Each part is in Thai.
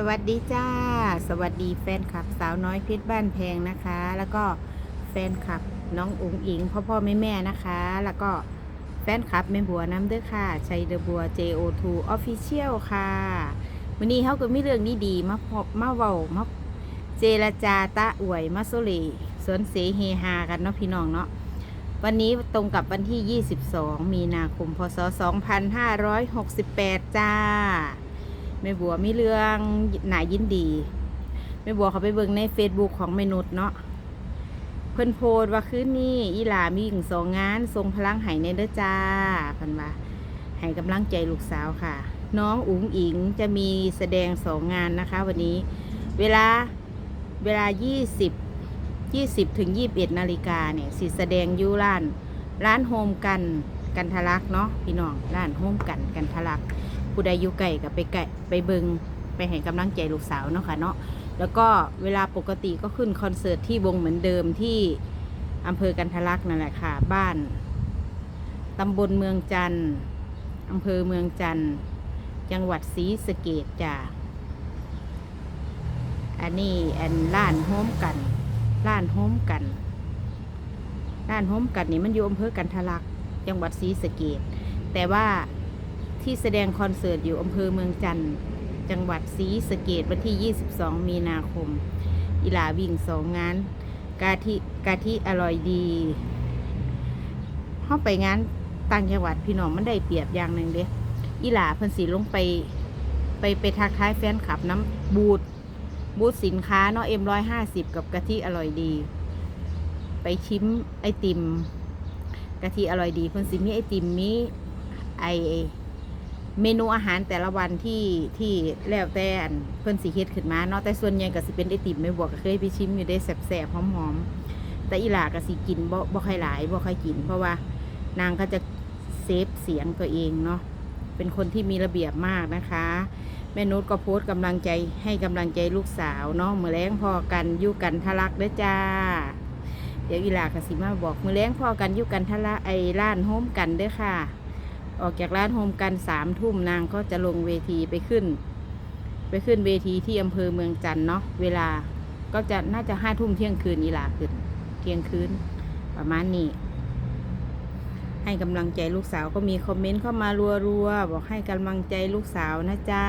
สวัสดีจ้า สวัสดีแฟนคลับสาวน้อยเพชรบ้านแพงนะคะ แล้วก็แฟนคลับน้องอุ๋งอิงพ่อพ่อแม่แม่นะคะ แล้วก็แฟนคลับแม่บัวน้ำเด้อค่ะชัยเดบัว JO2 Official ค่ะวันนี้เขาก็มีเรื่องดีๆมาพบมาเว้ามาเจรจาตะอวยมาโซเลสวนเสเฮฮากันเนาะพี่น้องเนาะวันนี้ตรงกับวันที่ 22 มีนาคม พศ 2568 จ้า ม่บัวมีเรื่องหนายินดีแม่บัวเขาไปเบิ่งใน Facebook ของเมนุษย์เนาะเพิ่นโพสว่าคืนนี้อีหลามีหญิงสองงานทรงพลังไห้ในเด้อจ้าเพิ่นว่าให้กำลังใจลูกสาวค่ะ น้องอุ๋งอิงจะมีแสดงสองงานนะคะ วันนี้เวลาเวลา 20 20ถึง21นาฬิกาเนี่ยสิแสดงยูร้านร้านโฮมกันกันทะลักเนาะพี่น้องร้านโฮมกันกันทะลัก ผู้ใดอยู่ไกลก็ไปไกลไปเบิงไปให้กำลังใจลูกสาวเนาะค่ะเนาะแล้วก็เวลาปกติก็ขึ้นคอนเสิร์ตที่วงเหมือนเดิมที่อำเภอกันทะลักนั่นแหละค่ะ บ้านตำบลเมืองจันทร์อำเภอเมืองจันทร์จังหวัดศรีสะเกดจ้าอันนี้อันล้านโฮมกันล้านโฮมกันล้านโฮมกันนี่มันอยู่อำเภอกันทะลัก จังหวัดศรีสะเกดแต่ว่า ที่แสดงคอนเสิร์ตอยู่อำเภอเมืองจันทร์จังหวัดศรีสะเกดวันที่ 22 มีนาคม อีหลาวิ่งสองงาน กาทิกาทิอร่อยดีเข้าไปงานต่างจังหวัดพี่น้องมันได้เปรียบอย่างหนึ่งเด้อีหลาเพิ่นสีลงไปไปไปทักทายแฟนคลับน้ำบูธบูธสินค้าเนาะเอ็มร้อยห้าสิบกับกะทิอร่อยดี ไปชิมไอติม กะทิอร่อยดีเพิ่นสิมีไอติมมีไอ เมนูอาหารแต่ละวันที่ที่แล้วแต่นเพิ่นสิเฮ็ดขึ้นมาเนาะแต่ส่วนใหญ่ก็สิเป็นไอติมไม่บวกก็เคยไปชิมอยู่ได้แซ่บๆหอมๆแต่อีหลาก็สิกินบ่บ่ค่อยหลายบ่ค่อยกิน เพราะว่านางก็จะเซฟเสียงตัวเองเนาะเป็นคนที่มีระเบียบมากนะคะ แม่นุชก็โพสต์กำลังใจให้กำลังใจลูกสาวเนาะมือแรงพอกันอยู่กันทะลักเด้อจ้า เดี๋ยวอีหลาก็สิมาบอกมือแรงพอกันอยู่กันทะลักไอ้ร้านโฮมกันเด้อค่ะ ออกจากร้านโฮมกันสามทุ่มนางก็จะลงเวทีไปขึ้น ไปขึ้นเวทีที่อำเภอเมืองจันทร์เนาะเวลาก็จะน่าจะห้าทุ่มเที่ยงคืนอีหลาขึ้นเที่ยงคืนประมาณนี้ ให้กำลังใจลูกสาวก็มีคอมเมนต์เข้ามารัวๆบอกให้กำลังใจลูกสาวนะจ๊ะ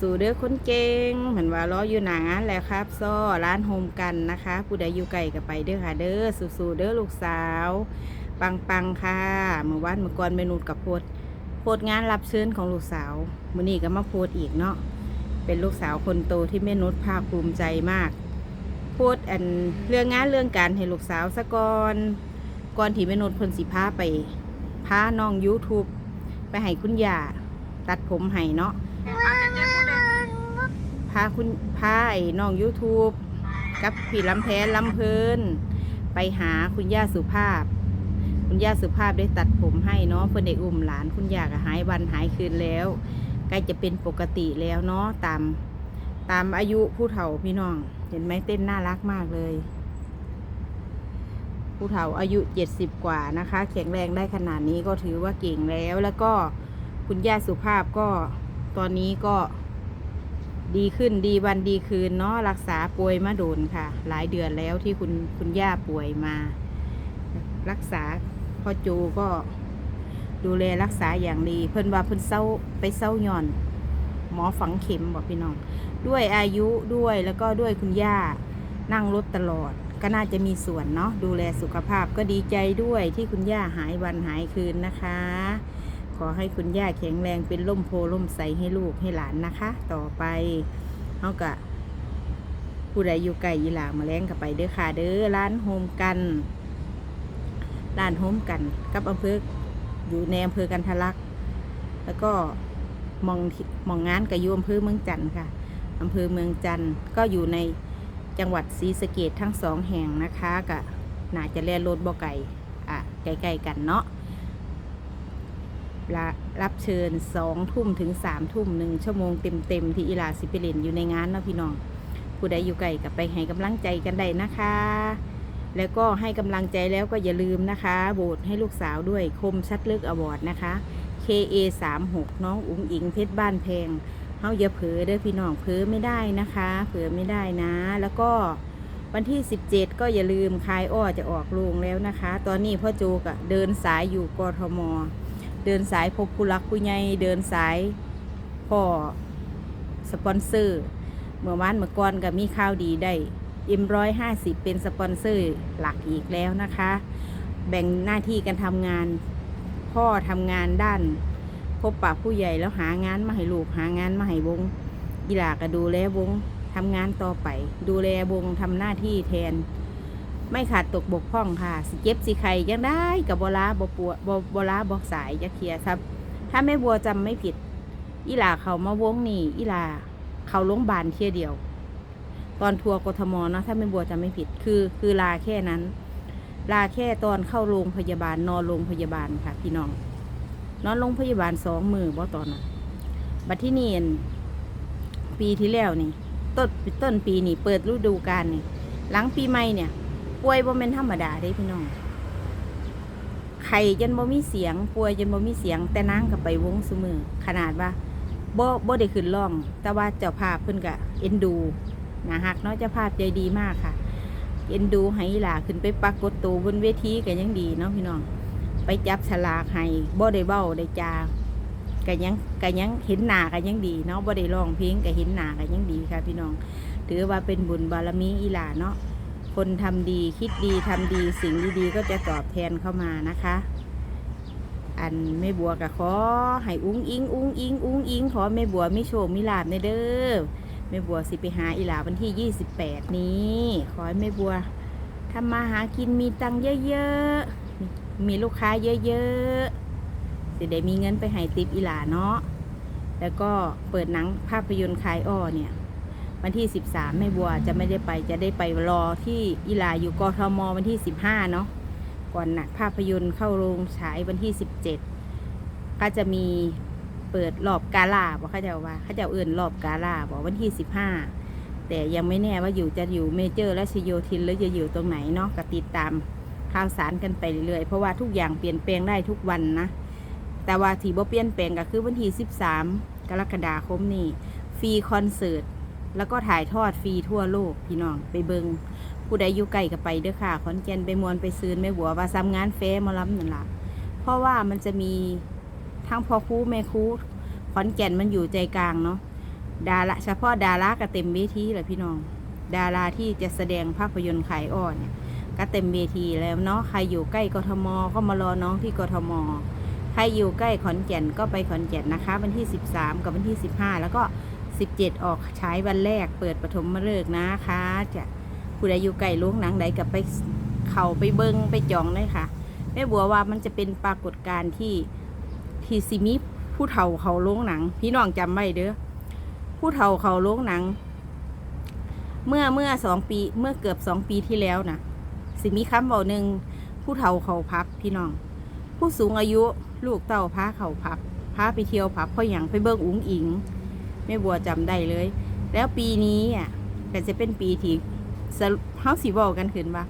สู้ๆเด้อคนเก่งเหมือนว่าล้ออยู่หนางานแหละครับซ้อร้านโฮมกันนะคะ ผู้ใดอยู่ไกลก็ไปเด้อค่ะเด้อสู้ๆเด้อลูกสาว ปังปังค่ะเมื่อวานเมื่อก่อนเมนูกับโพดโพดงานรับเชิญของลูกสาวมื้อนี้ก็มาโพดอีกเนาะเป็นลูกสาวคนโตที่แม่นุชภาคภูมิใจมาก โพดอันเรื่องงานเรื่องการให้ลูกสาวสะก่อนก่อนที่แม่นุชเพิ่นสิพาไปพาน้อง YouTube ไปให้คุณย่าตัดผมให้เนาะพาคุณพาไอ้น้อง YouTube กับพี่ลำแพนลำเพลินไปหาคุณย่าสุภาพ คุณย่าสุภาพได้ตัดผมให้เนาะเพื่อนได้อุ้มหลานคุณย่าก็หายวันหายคืนแล้วใกล้จะเป็นปกติแล้วเนาะตามตามอายุผู้เฒ่าพี่น้อง เห็นไหมเต้นน่ารักมากเลย ผู้เฒ่าอายุเจ็ดสิบกว่านะคะ แข็งแรงได้ขนาดนี้ก็ถือว่าเก่งแล้วแล้วก็คุณย่าสุภาพก็ตอนนี้ก็ดีขึ้นดีวันดีคืนเนาะรักษาป่วยมาโดนค่ะ หลายเดือนแล้วที่คุณคุณย่าป่วยมา รักษาพ่อจูก็ดูแลรักษาอย่างดี เพิ่นว่าเพิ่นเศร้าไปเศร้าย่อน หมอฝังเข็มบอกพี่น้อง ด้วยอายุด้วยแล้วก็ด้วยคุณย่านั่งรถตลอด ก็น่าจะมีส่วนเนาะดูแลสุขภาพก็ดีใจด้วยที่คุณย่าหายวันหายคืนนะคะ ขอให้คุณย่าแข็งแรงเป็นล่มโพล่มใสให้ลูกให้หลานนะคะ ต่อไปเขากะผู้ใดอยู่ไกลยีหลามาแล้งกับไปเด้อค่ะเด้อร้านโฮมกัน ร้านโฮมกัน กับอำเภออยู่ในอำเภอกันทะลัก แล้วก็มองมองงานกับยูอำเภอเมืองจันทร์ค่ะอำเภอเมืองจันทร์ก็อยู่ในจังหวัดศรีสะเกดทั้งสองแห่งนะคะกะน่าจะแล่นรถบ่ไก่อะใกล้ๆกันเนาะรับเชิญสองทุ่มถึงสามทุ่มหนึ่งชั่วโมงเต็มๆที่อีลาสิไปเลนอยู่ในงานเนาะพี่น้อง ผู้ใดอยู่ไกลกับไปให้กำลังใจกันได้นะคะ แล้วก็ให้กำลังใจแล้วก็อย่าลืมนะคะโหวตให้ลูกสาวด้วยคมชัดลึกอวอร์ดนะคะ KA 3 6น้องอุ๋งอิงเพชรบ้านแพงเฮาอย่าเผลอเด้อพี่น้องเผลอไม่ได้นะคะ เผลอไม่ได้นะ แล้วก็วันที่ 17 ก็อย่าลืมคายอ้อจะออกโรงแล้วนะคะ ตอนนี้พ่อโจกเดินสายอยู่กทม เดินสายพบผู้รักผู้ใหญ่เดินสายพ่อสปอนเซอร์ เมื่อวานเมื่อก่อนก็มีข่าวดีได้ เอ็มร้อยห้าสิบเป็นสปอนเซอร์หลักอีกแล้วนะคะ แบ่งหน้าที่กันทำงาน พ่อทำงานด้าน พบปะผู้ใหญ่แล้วหางานมาให้ลูกหางานมาให้วงกีฬาก็ดูแลวงทำงานต่อไป ดูแลวงทำหน้าที่แทน ไม่ขาดตกบกพร่องค่ะ สิเจ็บสิไข่ยังได้กับบลาบปัวบบลาบอกสายจะเคียครับ ถ้าแม่บัวจำไม่ผิด อีหลาเขามาวงนี่ อีหลาเขาลงบาลเทียเดียว ตอนทัวร์กทมนะถ้าแม่บัวจำไม่ผิดคือ คือลาแค่นั้น ลาแค่ตอนเข้าโรงพยาบาลนอนโรงพยาบาลค่ะ พี่น้อง นอนโรงพยาบาลสองมือบ่ตอนนั้นบัดที่นี่อั่นปีที่แล้วนี่ ต้นต้นปีนี่เปิดฤดูกาลนี่ หลังปีใหม่เนี่ย ป่วยบ่เป็นธรรมดาเด้พี่น้องไข่จนบ่มีเสียง ป่วยจนบ่มีเสียง แต่นางก็ไปวงซุมือขนาดว่าบ่บ่ได้ขึ้นร้อง แต่ว่าเจ้าภาพเพิ่นก็เอ็นดู นะฮักเนาะเจ้าภาพใจดีมากค่ะเอ็นดูให้หลาขึ้นไปปรากฏตัวบนเวทีก็ยังดีเนาะพี่น้อง ไปจับฉลากให้บ่ได้เบ้าได้จาก็ยังก็ยังเห็นหน้าก็ยังดีเนาะบ่ได้ร้องเพลงก็เห็นหน้าก็ยังดีค่ะ พี่น้อง ถือว่าเป็นบุญบารมีอีหลาเนาะคนทำดีคิดดีทำดีสิ่งดีๆก็จะตอบแทนเข้ามานะคะ อันแม่บัวก็ขอให้อุ้งอิงอุ้งอิงอุ้งอิงขอแม่บัวไมีโชคมีลาบในเด้อ แม่บัวสิไปหาอีหลาวันที่ 28 นี้ ขอให้แม่บัวทำมาหากินมีตังค์เยอะๆ มีลูกค้าเยอะๆ สิได้มีเงินไปให้ติปอีหลาเนาะ แล้วก็เปิดหนังภาพยนตร์คายอ้อเนี่ย วันที่ 13แม่บัวจะไม่ได้ไปจะได้ไปรอที่อีหลาอยู่กทมวันที่ 15 เนาะ ก่อนหนักภาพยนตร์เข้าโรงฉายวันที่ 17 ก็จะมี เปิดรอบกาลาบอกเขาจะว่าเขาจะเอื่นรอบกาลาบอกวันที่15แต่ยังไม่แน่ว่าอยู่จะอยู่เมเจอร์และชโยธินหรือจะอยู่ตรงไหนเนาะก็ติดตามข่าวสารกันไปเรื่อยๆเพราะว่าทุกอย่างเปลี่ยนแปลงได้ทุกวันนะ แต่ว่าที่บ่เปลี่ยนแปลงก็คือวันที่13กรกฎาคมนี้ฟรีคอนเสิร์ตแล้วก็ถ่ายทอดฟรีทั่วโลกพี่น้องไปเบิงผู้ใดอยู่ไกลก็ไปเด้อค่ะขอนแก่นไปมวนไปซืนไม่บัวว่าซ้ำงานเฟมาล้ำนั่นละเพราะว่ามันจะมี ทั้งพ่อครูแม่ครูขอนแก่นมันอยู่ใจกลางเนาะดาราเฉพาะดาราก็เต็มเวทีเลยพี่น้อง ดาราที่จะแสดงภาพยนตร์ขายอ่อนเนี่ยก็เต็มเวทีแล้วเนาะใครอยู่ใกล้กทมก็มารอน้องที่กทมใครอยู่ใกล้ขอนแก่นก็ไปขอนแก่นนะคะ วันที่ 13 กับวันที่ 15 แล้วก็ 17 ออกฉายวันแรกเปิดปฐมฤกษ์นะคะจะผู้ใดอยู่ไกลโรงหนังใดกับไปเข้าไปเบิ้งไปจองเลยค่ะแม่บัวว่ามันจะเป็นปรากฏการณ์ที่ ที่สิมีผู้เฒ่าเขาโรงหนัง พี่น้องจำไว้เด้อผู้เฒ่าเขาโรงหนัง เมื่อเมื่อสองปีเมื่อเกือบสองปีที่แล้วนะสิมีคำบอกหนึ่งผู้เฒ่าเขาพับพี่น้อง ผู้สูงอายุลูกเต้าพาเขาพับพาไปเที่ยวพับเพราะอย่างไปเบิ่งอุ๋งอิงแม่บัวจำได้เลย แล้วปีนี้อะก็จะเป็นปีที่เฮาสิบอกกันขึ้นว่า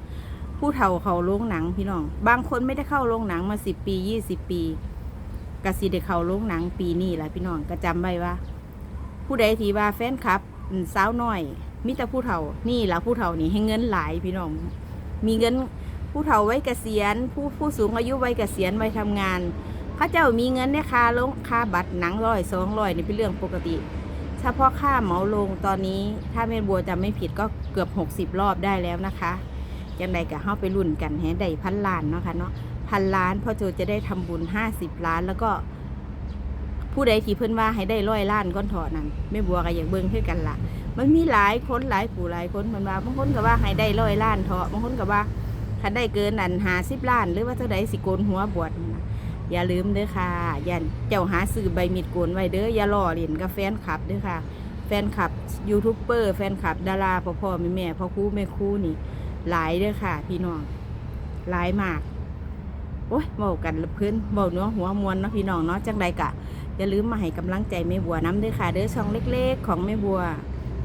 ผู้เฒ่าเขาโรงหนังพี่น้อง บางคนไม่ได้เข้าโรงหนังมาสิบปียี่สิบปี กสิได้เข้าโรงหนังปีนี้แหละพี่น้องก็จำไว้ว่า ผู้ใดที่ว่าแฟนคลับสาวน้อยมิต่ผู้เฒ่านี่แหละผู้เฒ่านี่ให้เงินหลายพี่น้อง มีเงินผู้เฒ่าไว้เกษียณ ผู้ผู้สูงอายุไว้เกษียณไว้ทำงานเขาเจ้ามีเงินในค่าลงค่าบัตรหนังร้อยสองร้อยนี่เป็นเรื่องปกติเฉพาะค่าเหมาลงตอนนี้ ถ้าแม่บัวจำไม่ผิดก็เกือบ 60 รอบได้แล้วนะคะยังไดก็เข้าไปรุ่นกันแฮได้พันล้านเนาะค่ะเนาะ พันล้านพ่อโจจะได้ทำบุญ50ล้าน แล้วก็ ผู้ใดที่เพิ่อนว่าให้ได้ร้อยล้านก้อนถอนั้นแม่บัวก็อย่ากเบิ่งคือกันละมันมีหลายคนหลายผู้หลายคนมันว่าบางคนก็ว่าให้ได้ร้อยล้านเถาะบางคนก็ว่าคันได้เกินอันหาสิบล้าน หรือว่าเท่าใดสิโกนหัวบวชอย่าลืมเด้อค่ะอย่าเจ้าหาซื้อใบมีดโกนไว้เด้ออย่าล่อเล่นกับแฟนคลับเด้อค่ะ แฟนคลับยูทูบเบอร์แฟนคลับดาราพ่อพ่อแม่แม่พ่อครูแม่ครูนี่หลายเด้อค่ะ พี่น้องหลายมาก โอ้ยเบากันเพื้นเบาเนื้อหัวมวลเนาะพี่น้องเนาะจังไดกะอย่าลืมมาให้กำลังใจแม่บัวน้ำด้วยค่ะ เด้อช่องเล็กๆ ของแม่บัว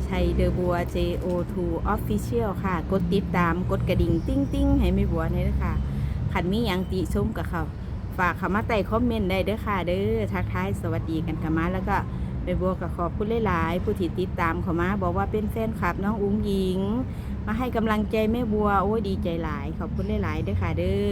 ชัยเดอบัว JO2 Official ค่ะ กดติดตามกดกระดิ่งติ้งๆให้แม่บัวนี่ด้ยค่ะขันมียังติชมกับเขาฝากขำมาไต่คอมเมนต์ได้เด้อค่ะ เด้อทักทายสวัสดีกันกันมาแล้วก็แม่บัวกับขอบคุณหลายๆผู้ที่ติดตามเขามาบอกว่าเป็นแฟนคลับน้องอุ้งหญิง มาให้กำลังใจแม่บัวโอ้ยดีใจหลาย ขอบคุณหลายๆเด้อค่ะ เด้อ